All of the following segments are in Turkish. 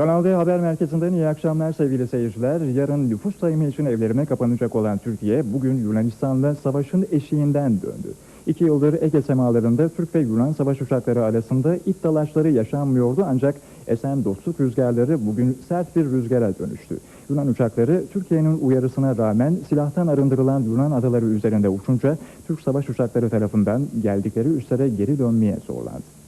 Kanal D Haber Merkezi'nden iyi akşamlar sevgili seyirciler. Yarın nüfus sayımı için evlerine kapanacak olan Türkiye bugün Yunanistan'la savaşın eşiğinden döndü. İki yıldır Ege semalarında Türk ve Yunan savaş uçakları arasında it dalaşları yaşanmıyordu ancak esen dostluk rüzgarları bugün sert bir rüzgara dönüştü. Yunan uçakları Türkiye'nin uyarısına rağmen silahtan arındırılan Yunan adaları üzerinde uçunca Türk savaş uçakları tarafından geldikleri üslere geri dönmeye zorlandı.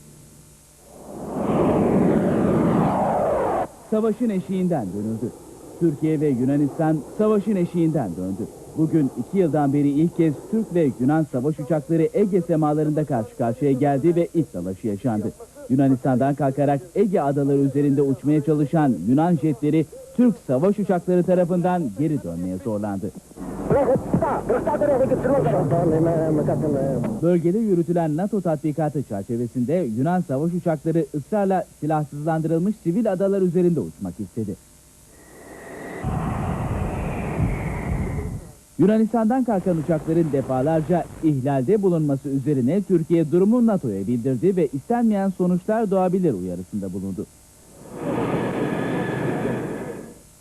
Savaşın eşiğinden dönüldü. Türkiye ve Yunanistan savaşın eşiğinden döndü. Bugün iki yıldan beri ilk kez Türk ve Yunan savaş uçakları Ege semalarında karşı karşıya geldi ve ilk dalaşı yaşandı. Yunanistan'dan kalkarak Ege adaları üzerinde uçmaya çalışan Yunan jetleri Türk savaş uçakları tarafından geri dönmeye zorlandı. Bölgede yürütülen NATO tatbikatı çerçevesinde Yunan savaş uçakları ısrarla silahsızlandırılmış sivil adalar üzerinde uçmak istedi. Yunanistan'dan kalkan uçakların defalarca ihlalde bulunması üzerine Türkiye durumu NATO'ya bildirdi ve istenmeyen sonuçlar doğabilir uyarısında bulundu.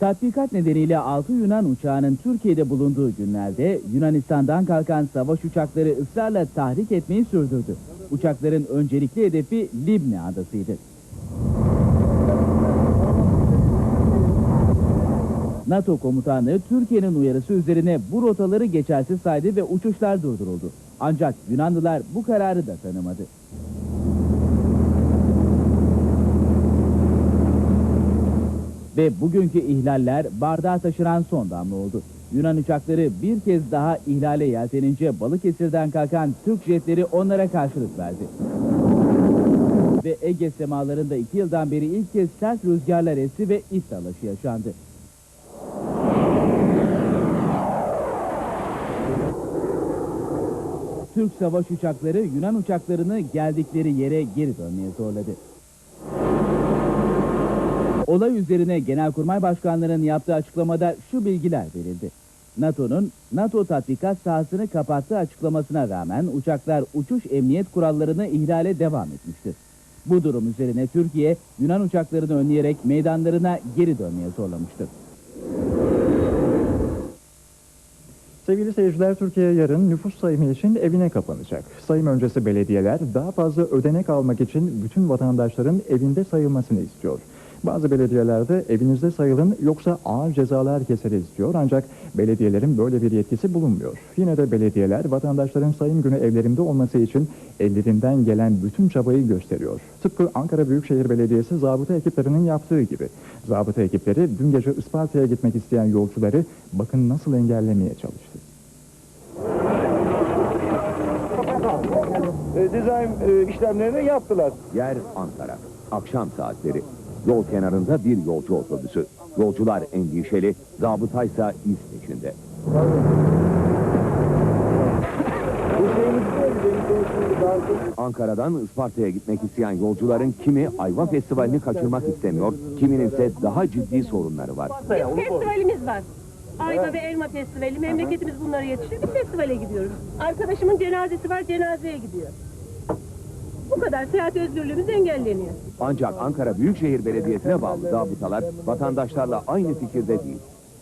Tatbikat nedeniyle 6 Yunan uçağının Türkiye'de bulunduğu günlerde Yunanistan'dan kalkan savaş uçakları ısrarla tahrik etmeyi sürdürdü. Uçakların öncelikli hedefi Libne adasıydı. NATO komutanı Türkiye'nin uyarısı üzerine bu rotaları geçersiz saydı ve uçuşlar durduruldu. Ancak Yunanlılar bu kararı da tanımadı. Ve bugünkü ihlaller bardağa taşıran son damla oldu. Yunan uçakları bir kez daha ihlale yeltenince Balıkesir'den kalkan Türk jetleri onlara karşılık verdi. Ve Ege semalarında iki yıldan beri ilk kez sert rüzgarlar esti ve it dalaşı yaşandı. Türk savaş uçakları Yunan uçaklarını geldikleri yere geri dönmeye zorladı. Olay üzerine Genelkurmay Başkanlığı'nın yaptığı açıklamada şu bilgiler verildi. NATO'nun NATO tatbikat sahasını kapattığı açıklamasına rağmen uçaklar uçuş emniyet kurallarını ihlale devam etmiştir. Bu durum üzerine Türkiye, Yunan uçaklarını önleyerek meydanlarına geri dönmeye zorlamıştır. Sevgili seyirciler, Türkiye yarın nüfus sayımı için evine kapanacak. Sayım öncesi belediyeler daha fazla ödenek almak için bütün vatandaşların evinde sayılmasını istiyor. Bazı belediyelerde evinizde sayılın yoksa ağır cezalar keseriz diyor ancak belediyelerin böyle bir yetkisi bulunmuyor. Yine de belediyeler vatandaşların sayım günü evlerinde olması için ellerinden gelen bütün çabayı gösteriyor. Tıpkı Ankara Büyükşehir Belediyesi zabıta ekiplerinin yaptığı gibi. Zabıta ekipleri dün gece Isparta'ya gitmek isteyen yolcuları bakın nasıl engellemeye çalıştı. e, dizayn e, işlemlerini yaptılar. Yer Ankara. Akşam saatleri. Yol kenarında bir yolcu otobüsü. Yolcular endişeli, zabıtaysa iz peşinde. Ankara'dan Isparta'ya gitmek isteyen yolcuların kimi Ayva Festivali'ni kaçırmak istemiyor, kiminin ise daha ciddi sorunları var. Bir festivalimiz var. Ayva ve Elma Festivali. Memleketimiz bunlara yetişir. Bir festivale gidiyoruz. Arkadaşımın cenazesi var. Cenazeye gidiyor. Bu kadar seyahat özgürlüğümüz engelleniyor. Ancak Ankara Büyükşehir Belediyesi'ne bağlı zabıtalar vatandaşlarla aynı fikirde değil.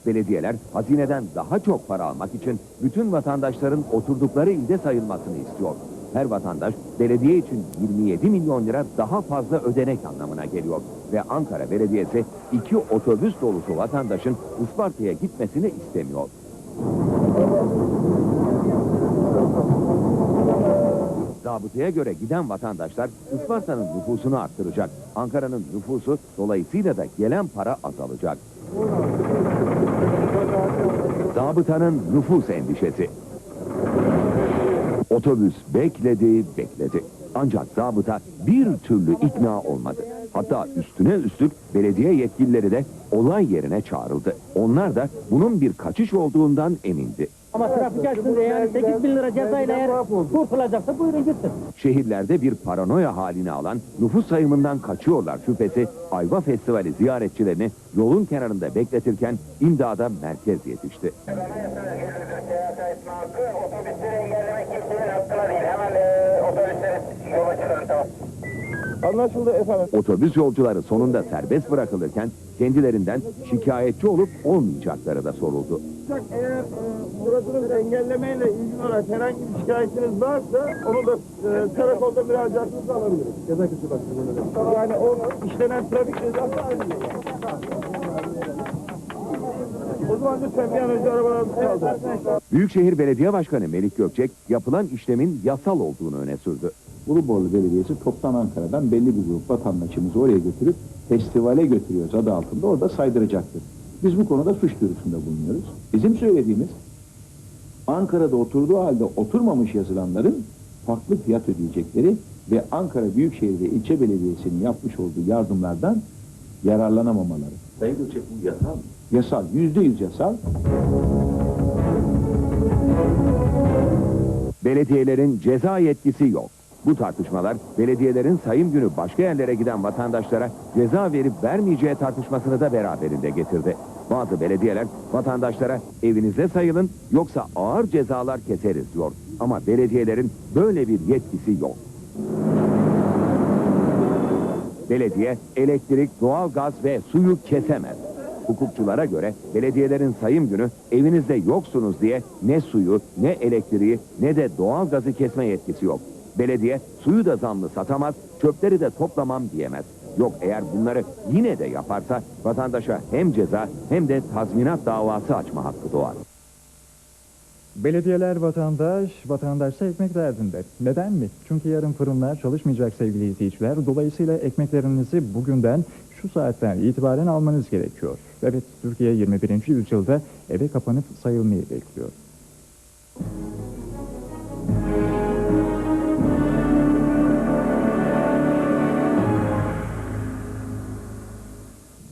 Belediyeler hazineden daha çok para almak için bütün vatandaşların oturdukları ilde sayılmasını istiyor. Her vatandaş belediye için 27 milyon lira daha fazla ödenek anlamına geliyor. Ve Ankara Belediyesi iki otobüs dolusu vatandaşın Isparta'ya gitmesini istemiyor. Zabıtaya göre giden vatandaşlar Isparta'nın nüfusunu arttıracak. Ankara'nın nüfusu dolayısıyla da gelen para azalacak. Zabıtanın nüfus endişesi. Otobüs bekledi, bekledi. Ancak zabıta bir türlü ikna olmadı. Hatta üstüne üstlük belediye yetkilileri de olay yerine çağrıldı. Onlar da bunun bir kaçış olduğundan emindi. Ama trafik açtığında yani 8 bin lira cezayla eğer kurtulacaksa buyurun gitsin. Şehirlerde bir paranoya halini alan nüfus sayımından kaçıyorlar şüphesi Ayva Festivali ziyaretçilerini yolun kenarında bekletirken imdada merkez yetişti. Otobüsleri engellemek kimsenin hakkına değil. Hemen e, otobüsleri yola çıkarın tamam. Anlaşıldı efendim. Otobüs yolcuları sonunda serbest bırakılırken kendilerinden şikayetçi olup olmayacakları da soruldu. Eğer e, burasını engellemeyle ilgili olarak herhangi bir şikayetiniz varsa onu da e, karakolda müracaatınızı alabiliriz. Ceza küsü başkanı. Yani o işlenen trafik cezası aynı. O zaman lütfen bir an önce arabalarımızı kaldırın. Büyükşehir Belediye Başkanı Melik Gökçek yapılan işlemin yasal olduğunu öne sürdü. Uluborlu Belediyesi toptan Ankara'dan belli bir grup vatandaşımızı oraya götürüp festivale götürüyoruz adı altında orada saydıracaktır. Biz bu konuda suç duyurusunda bulunuyoruz. Bizim söylediğimiz Ankara'da oturduğu halde oturmamış yazılanların farklı fiyat ödeyecekleri ve Ankara Büyükşehir ve İlçe Belediyesi'nin yapmış olduğu yardımlardan yararlanamamaları. Sayın Gökçek bu yasal mı? Yasal, yüzde yüz yasal. Belediyelerin ceza yetkisi yok. Bu tartışmalar belediyelerin sayım günü başka yerlere giden vatandaşlara ceza verip vermeyeceği tartışmasını da beraberinde getirdi. Bazı belediyeler vatandaşlara evinize sayılın yoksa ağır cezalar keseriz diyor. Ama belediyelerin böyle bir yetkisi yok. Belediye elektrik, doğalgaz ve suyu kesemez. Hukukçulara göre belediyelerin sayım günü evinizde yoksunuz diye ne suyu, ne elektriği, ne de doğalgazı kesme yetkisi yok. Belediye suyu da zamlı satamaz, çöpleri de toplamam diyemez. Yok eğer bunları yine de yaparsa vatandaşa hem ceza hem de tazminat davası açma hakkı doğar. Belediyeler vatandaş, vatandaşsa ekmek derdinde. Neden mi? Çünkü yarın fırınlar çalışmayacak sevgili izleyiciler. Dolayısıyla ekmeklerinizi bugünden şu saatten itibaren almanız gerekiyor. Evet, Türkiye 21. yüzyılda eve kapanıp sayılmayı bekliyor.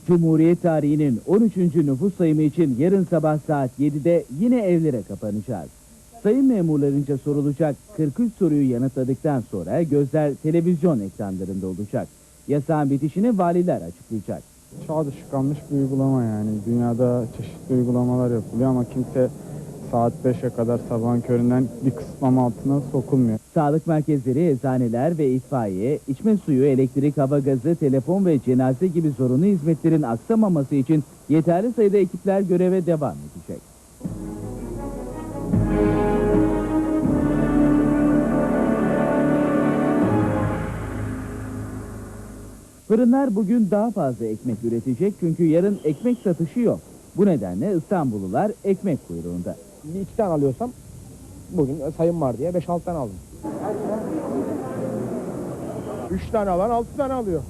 Cumhuriyet tarihinin 13. nüfus sayımı için yarın sabah saat 7'de yine evlere kapanacağız. Sayım memurlarınca sorulacak 43 soruyu yanıtladıktan sonra gözler televizyon ekranlarında olacak. Yasağın bitişini valiler açıklayacak. Çağ dışı kalmış bir uygulama yani. Dünyada çeşitli uygulamalar yapılıyor ama kimse saat 5'e kadar sabahın köründen bir kısıtlama altına sokulmuyor. Sağlık merkezleri, eczaneler ve itfaiye, içme suyu, elektrik, hava gazı, telefon ve cenaze gibi zorunlu hizmetlerin aksamaması için yeterli sayıda ekipler göreve devam edecek. Fırınlar bugün daha fazla ekmek üretecek çünkü yarın ekmek satışı yok. Bu nedenle İstanbullular ekmek kuyruğunda. Bir iki tane alıyorsam bugün sayım var diye 5-6 tane aldım. Üç tane alan altı tane alıyor.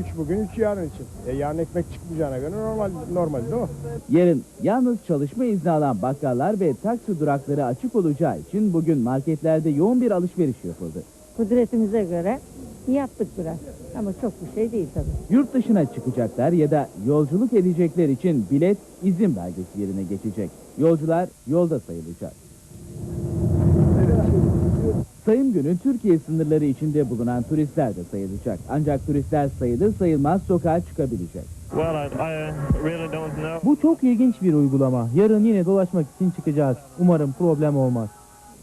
Üç bugün, üç yarın için. E yarın ekmek çıkmayacağına göre normal, normal değil mi? Yarın yalnız çalışma izni alan bakkallar ve taksi durakları açık olacağı için bugün marketlerde yoğun bir alışveriş yapıldı. kudretimize göre yaptık biraz. Ama çok bir şey değil tabii. Yurt dışına çıkacaklar ya da yolculuk edecekler için bilet izin belgesi yerine geçecek. Yolcular yolda sayılacak. Sayım günü Türkiye sınırları içinde bulunan turistler de sayılacak. Ancak turistler sayılır sayılmaz sokağa çıkabilecek. Well, I, I really don't know. Bu çok ilginç bir uygulama. Yarın yine dolaşmak için çıkacağız. Umarım problem olmaz.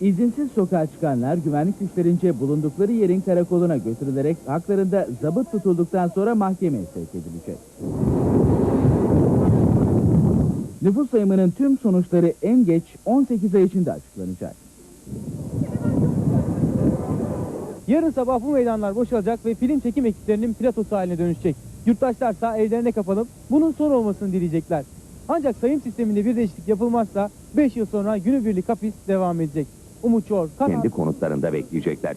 İzinsiz sokağa çıkanlar güvenlik güçlerince bulundukları yerin karakoluna götürülerek haklarında zabıt tutulduktan sonra mahkemeye sevk edilecek. Nüfus sayımının tüm sonuçları en geç 18 ay içinde açıklanacak. Yarın sabah bu meydanlar boşalacak ve film çekim ekiplerinin platosu haline dönüşecek. Yurttaşlarsa evlerine kapanıp bunun son olmasını dileyecekler. Ancak sayım sisteminde bir değişiklik yapılmazsa 5 yıl sonra günübirlik hapis devam edecek. Kanal Kendi konutlarında bekleyecekler.